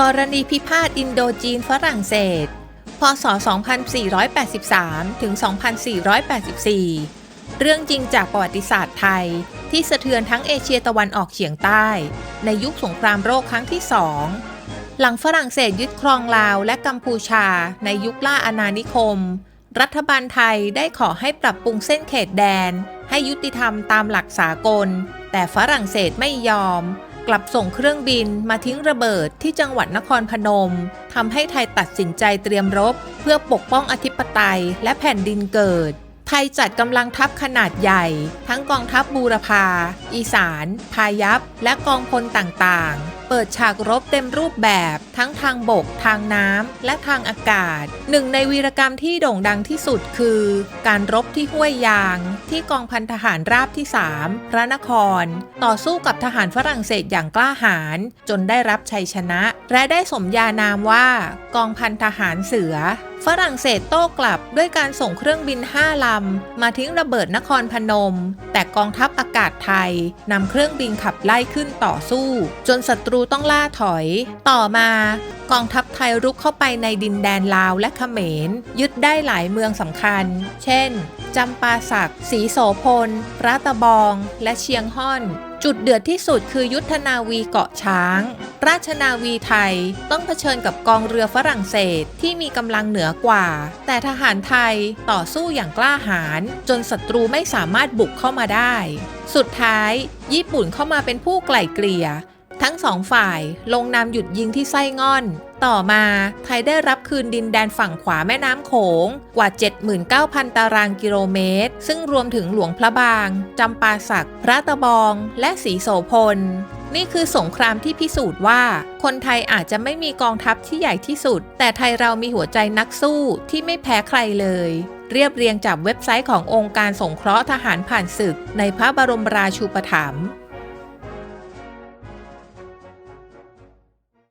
กรณีพิพาทอินโดจีนฝรั่งเศส พศ 2483 ถึง 2484 เรื่องจริงจากประวัติศาสตร์ไทย ที่สะเทือนทั้งเอเชียตะวันออกเฉียงใต้ ในยุคสงครามโลกครั้งที่สอง หลังฝรั่งเศสยึดครองลาวและกัมพูชา ในยุคล่าอาณานิคม รัฐบาลไทยได้ขอให้ปรับปรุงเส้นเขตแดน ให้ยุติธรรมตามหลักสากล แต่ฝรั่งเศสไม่ยอม กลับส่งเครื่องบินมาทิ้งระเบิดที่จังหวัดนครพนมทำให้ไทยตัดสินใจเตรียมรบ เพื่อปกป้องอธิปไตยและแผ่นดินเกิด ไทยจัดกำลังทัพขนาดใหญ่ ทั้งกองทัพบูรพา อีสาน พายัพและกองพลต่างๆ เปิดฉากรบเต็มรูปแบบทั้งทางบก ทางน้ำและทางอากาศ หนึ่งในวีรกรรมที่โด่งดังที่สุดคือ การรบที่ห้วยยาง ที่กองพันทหารราบที่ 3 พระนคร ต่อสู้กับทหารฝรั่งเศสอย่างกล้าหาญจนได้รับชัยชนะ และได้สมญานามว่า กองพันทหารเสือฝรั่งเศสโต้กลับด้วยการส่งเครื่องบิน5ลำ มาทิ้งระเบิดนครพนม แต่กองทัพอากาศไทยนำเครื่องบินขับไล่ขึ้นต่อสู้ จนศัตรูต้องล่าถอย ต่อมากองทัพไทยรุกเข้าไปในดินแดนลาวและเขมร ยึดได้หลายเมืองสำคัญ เช่นจำปาสักศรีโสพลระตบอง และเชียงฮ่อน จุดเดือดที่สุดคือยุทธนาวีเกาะช้าง ราชนาวีไทยต้องเผชิญกับกองเรือฝรั่งเศสที่มีกำลังเหนือกว่า แต่ทหารไทยต่อสู้อย่างกล้าหาญจนศัตรูไม่สามารถบุกเข้ามาได้ สุดท้าย ญี่ปุ่นเข้ามาเป็นผู้ไกล่เกลี่ย ทั้งสองฝ่ายลงนามหยุดยิงที่ไส้ง่อน ต่อมาไทยได้รับคืนดินแดนฝั่งขวาแม่น้ำโขงกว่า 79,000 ตารางกิโลเมตร ซึ่งรวมถึงหลวงพระบาง จำปาสัก พระตะบอง และศรีโสพล นี่คือสงครามที่พิสูจน์ว่า คนไทยอาจจะไม่มีกองทัพที่ใหญ่ที่สุด แต่ไทยเรามีหัวใจนักสู้ที่ไม่แพ้ใครเลยเรียบเรียงจากเว็บไซต์ขององค์การสงเคราะห์ทหารผ่านศึกในพระบรมราชูปถัมภ์